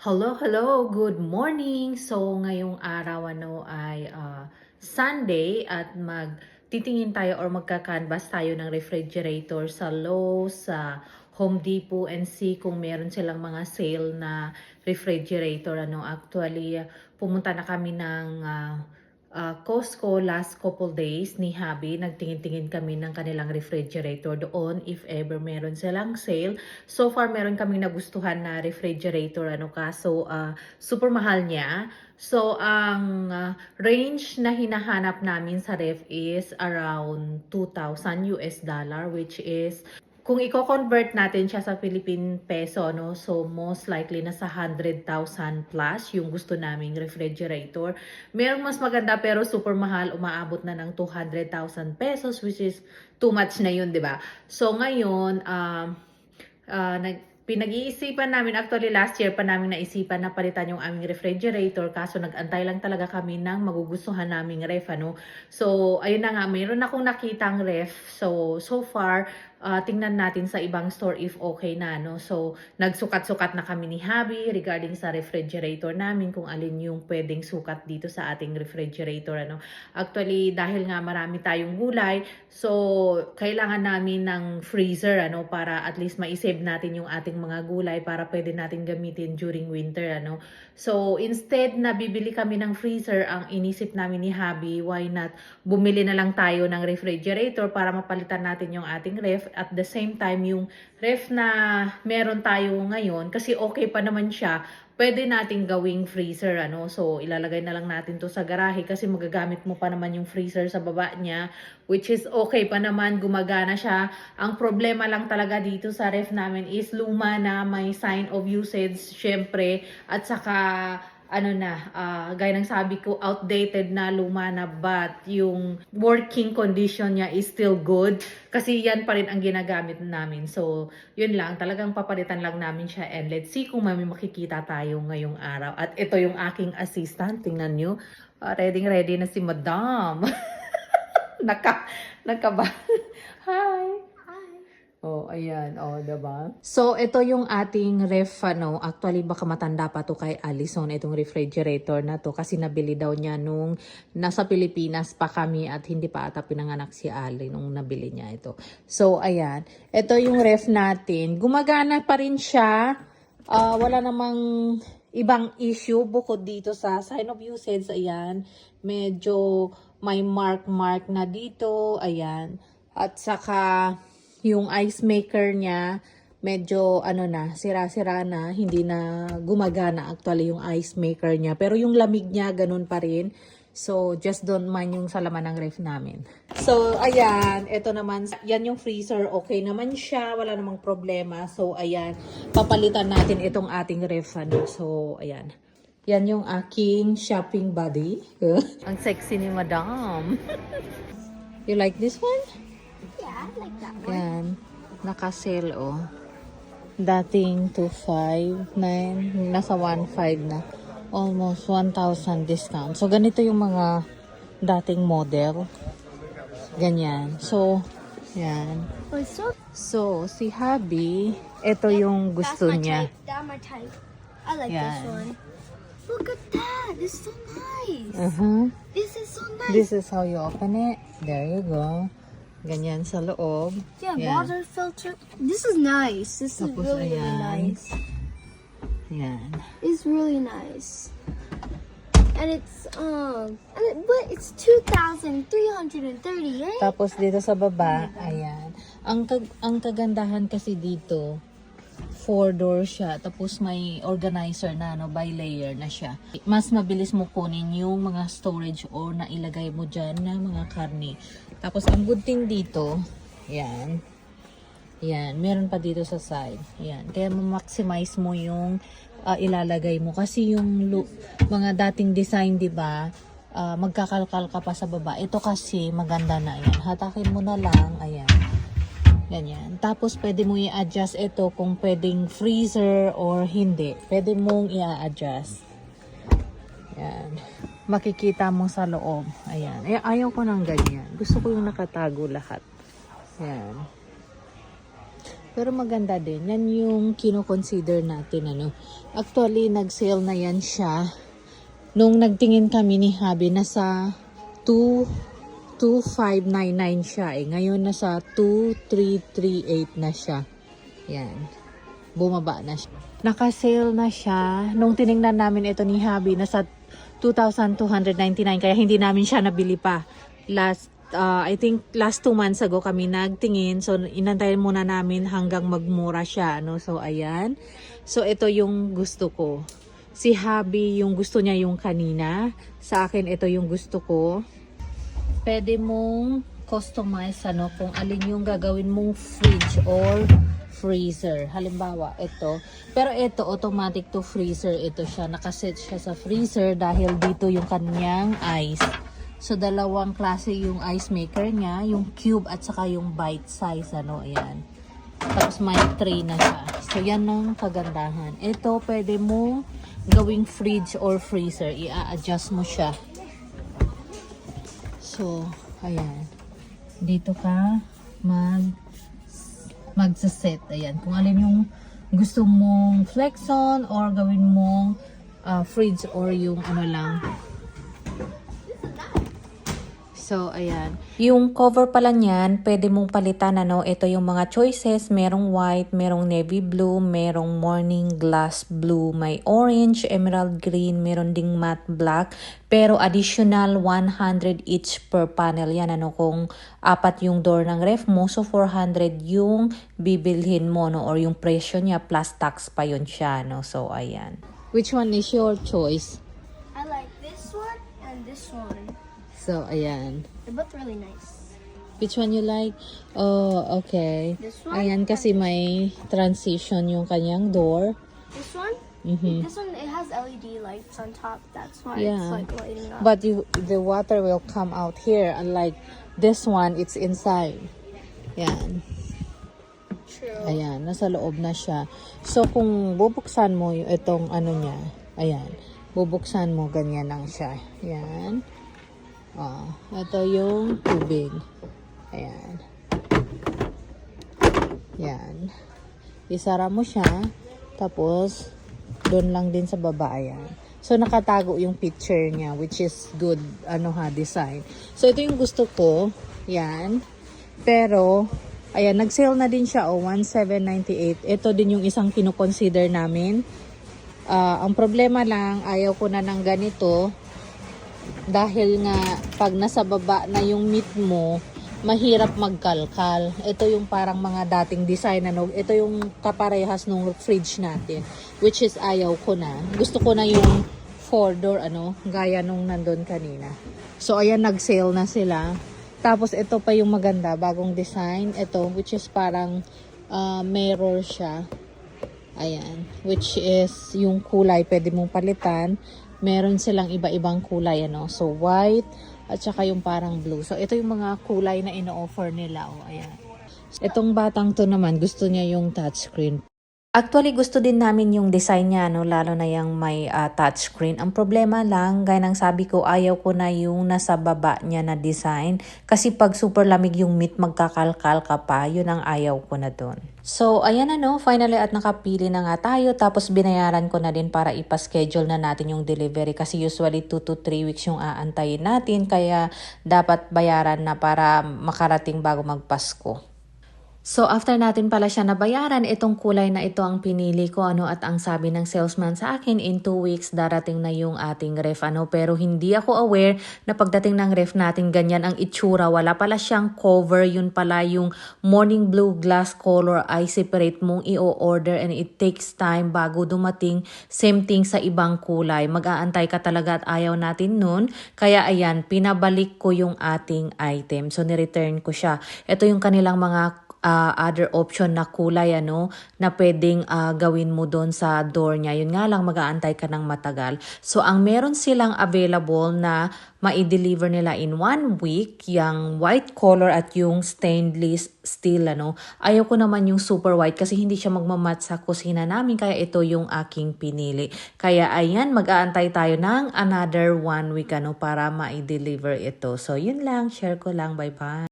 Hello, hello, good morning. So, ngayong araw ano ay ah, Sunday at mag titingin tayo or magka-canvas tayo ng refrigerator sa Lowe's, sa Home Depot and see kung meron silang mga sale na refrigerator ano. Actually, pumunta na kami ng ah, ah, Costco last couple days ni Habi. Nagtingin-tingin kami ng kanilang refrigerator doon if ever meron silang sale. So far, meron kaming nagustuhan na refrigerator, ano kaso ah, super mahal niya. So, ang ah, range na hinahanap namin sa ref is around 2,000 US dollar, which is kung i-convert natin siya sa Philippine peso, no, so most likely nasa 100,000 plus yung gusto naming refrigerator. Merong mas maganda pero super mahal, umaabot na ng 200,000 pesos which is too much na yun, 'di ba? So ngayon, um ah, nag pinag-iisipan namin, actually last year pa namin naisipan na palitan yung aming refrigerator kaso nag-antay lang talaga kami ng magugustuhan naming ref ano. So ayun na nga, mayroon akong nakitang ref. So so far, ah, tingnan natin sa ibang store if okay na no. So nagsukat-sukat na kami ni Habi regarding sa refrigerator namin kung alin yung pwedeng sukat dito sa ating refrigerator ano. Actually dahil nga marami tayong gulay, so kailangan namin ng freezer ano para at least ma-save natin yung ating mga gulay para pwede natin gamitin during winter ano. So instead na bibili kami ng freezer, ang inisip namin ni Habi, why not bumili na lang tayo ng refrigerator para mapalitan natin yung ating ref at the same time yung ref na meron tayo ngayon kasi okay pa naman siya pwede nating gawing freezer ano? So ilalagay na lang natin to sa garahe kasi magagamit mo pa naman yung freezer sa baba niya which is okay pa naman gumagana siya. Ang problema lang talaga dito sa ref namin is luma na may sign of usage syempre. At saka ano na, ah, gaya ng sabi ko, outdated na, luma na, but yung working condition niya is still good. Kasi yan pa rin ang ginagamit namin. So, yun lang, talagang papalitan lang namin siya. And let's see kung may makikita tayo ngayong araw. At ito yung aking assistant, tingnan nyo. Ah, ready ready na si Madam. Naka, nakaba. Hi. Oh, ayan. Oh, diba? So, ito yung ating ref, ano. Actually, baka matanda pa to kay Allison, itong refrigerator na to. Kasi nabili daw niya nung nasa Pilipinas pa kami at hindi pa ata pinanganak si Ali nung nabili niya ito. So, ayan. Ito yung ref natin. Gumagana pa rin siya. Ah, wala namang ibang issue bukod dito sa sign of usage. Ayan. Medyo may mark-mark na dito. Ayan. At saka yung ice maker niya medyo ano na, sira-sira na, hindi na gumagana actually yung ice maker niya. Pero yung lamig niya ganun pa rin. So, just don't mind yung sa laman ng ref namin. So, ayan. Ito naman, yan yung freezer. Okay naman siya. Wala namang problema. So, ayan. Papalitan natin itong ating ref. Ano. So, ayan. Yan yung aking shopping body. Ang sexy ni madam. you like this one? Yeah, I like that one. Yan. Naka-sale, oh. Dating 2.5, 9, nasa 1.5 na. Almost 1,000 discount. So, ganito yung mga dating model. Ganyan. So, yan. Oh, it's so So, si Habi, ito yung gusto that's my niya. Type. That's my type. I like Yeah. this one. Look at that. This is so nice. Uh-huh. This is so nice. This is how you open it. There you go. Ganyan sa loob. yeah, Yan. water filter. This is nice. This is Tapos really, really ayan. nice. Yan. It's really nice. And it's um, and it, but it's two thousand three hundred and thirty, right? Tapos dito sa baba, ayan. Ang kag ang kagandahan kasi dito, four door siya. Tapos may organizer na, no, by layer na siya. Mas mabilis mo kunin yung mga storage or na ilagay mo dyan na mga karne. Tapos ang good thing dito, yan. Yan, meron pa dito sa side. Yan. Kaya ma-maximize mo yung ah, ilalagay mo. Kasi yung mga dating design, di ba, ah, magkakalkal ka pa sa baba. Ito kasi maganda na yan. Hatakin mo na lang. Ayan. Ganyan. Tapos, pwede mo i-adjust ito kung pwedeng freezer or hindi. Pwede mong i-adjust. Yan. Makikita mo sa loob. Ayan. Ay, ayaw ko ng ganyan. Gusto ko yung nakatago lahat. Yan. Pero maganda din. Yan yung kino-consider natin ano. Actually, nag-sale na yan siya. Nung nagtingin kami ni Habi, nasa 2 2599 siya eh. Ngayon nasa 2338 na siya. Yan. Bumaba na siya. Naka-sale na siya. Nung tiningnan namin ito ni Habi, nasa 2,299 kaya hindi namin siya nabili pa. Last uh, I think last two months ago kami nagtingin. So, inantayin muna namin hanggang magmura siya. No? So, ayan. So, ito yung gusto ko. Si Habi, yung gusto niya yung kanina. Sa akin, ito yung gusto ko. Pwede mong customize ano, kung alin yung gagawin mong fridge or freezer. Halimbawa, ito. Pero ito, automatic to freezer. Ito siya. Nakaset siya sa freezer dahil dito yung kanyang ice. So, dalawang klase yung ice maker niya. Yung cube at saka yung bite size. Ano, ayan. Tapos may tray na siya. So, yan ang kagandahan. Ito, pwede mo gawing fridge or freezer. I-adjust mo siya. So, ayan. Dito ka mag magsaset. Ayan. Kung alin yung gusto mong flex on or gawin mong uh, fridge or yung ano lang, So, ayan. Yung cover pala niyan, pwede mong palitan, ano, ito yung mga choices. Merong white, merong navy blue, merong morning glass blue, may orange, emerald green, meron ding matte black. Pero additional 100 each per panel yan, ano, kung apat yung door ng ref mo, so 400 yung bibilhin mo, no, or yung presyo niya, plus tax pa yun siya, no. So, ayan. Which one is your choice? I like this one and this one. So, ayan. They're both really nice. Which one you like? Oh, okay. This one? Ayan kasi may transition yung kanyang door. This one? Mhm. This one, it has LED lights on top. That's why Yeah. it's like lighting up. But you, the water will come out here. Unlike this one, it's inside. Yan. True. Ayan, nasa loob na siya. So, kung bubuksan mo yung itong ano niya, ayan, bubuksan mo, ganyan lang siya. Ayan. Oh, ito yung tubig. Ayan. Yan. Isara mo siya, tapos, doon lang din sa baba, ayan. So, nakatago yung picture niya, which is good, ano ha, design. So, ito yung gusto ko. Yan. Pero, ayan, nag-sale na din siya, oh, 1,798. Ito din yung isang kinoconsider namin. Ah, ang problema lang, ayaw ko na ng ganito. Dahil nga, pag nasa baba na yung meat mo, mahirap magkalkal. Ito yung parang mga dating design, ano, ito yung kaparehas nung fridge natin. Which is ayaw ko na. Gusto ko na yung four door, ano, gaya nung nandun kanina. So, ayan, nag-sale na sila. Tapos, ito pa yung maganda, bagong design. Ito, which is parang ah, mirror siya. Ayan. Which is yung kulay pwede mong palitan. Meron silang iba-ibang kulay, ano. So, white at saka yung parang blue. So, ito yung mga kulay na ino-offer nila. O, ayan. Itong batang to naman, gusto niya yung touchscreen. Actually, gusto din namin yung design niya, no? lalo na yung may ah, touchscreen. Ang problema lang, gaya ng sabi ko, ayaw ko na yung nasa baba niya na design. Kasi pag super lamig yung meat, magkakalkal ka pa. Yun ang ayaw ko na doon. So, ayan na no, finally at nakapili na nga tayo. Tapos binayaran ko na din para ipaschedule na natin yung delivery. Kasi usually 2 to 3 weeks yung aantayin natin. Kaya dapat bayaran na para makarating bago magpasko. So after natin pala siya nabayaran, itong kulay na ito ang pinili ko ano at ang sabi ng salesman sa akin in 2 weeks darating na yung ating ref ano. Pero hindi ako aware na pagdating ng ref natin ganyan ang itsura. Wala pala siyang cover yun pala yung morning blue glass color ay separate mong i-order and it takes time bago dumating. Same thing sa ibang kulay. Mag-aantay ka talaga at ayaw natin nun. Kaya ayan pinabalik ko yung ating item. So ni-return ko siya. Ito yung kanilang mga uh, other option na kulay ano na pwedeng uh, gawin mo doon sa door niya. Yun nga lang mag-aantay ka ng matagal. So ang meron silang available na mai-deliver nila in one week, yung white color at yung stainless steel ano. Ayaw ko naman yung super white kasi hindi siya magmamat sa kusina namin kaya ito yung aking pinili. Kaya ayan, mag-aantay tayo ng another one week ano para mai-deliver ito. So yun lang, share ko lang. Bye-bye.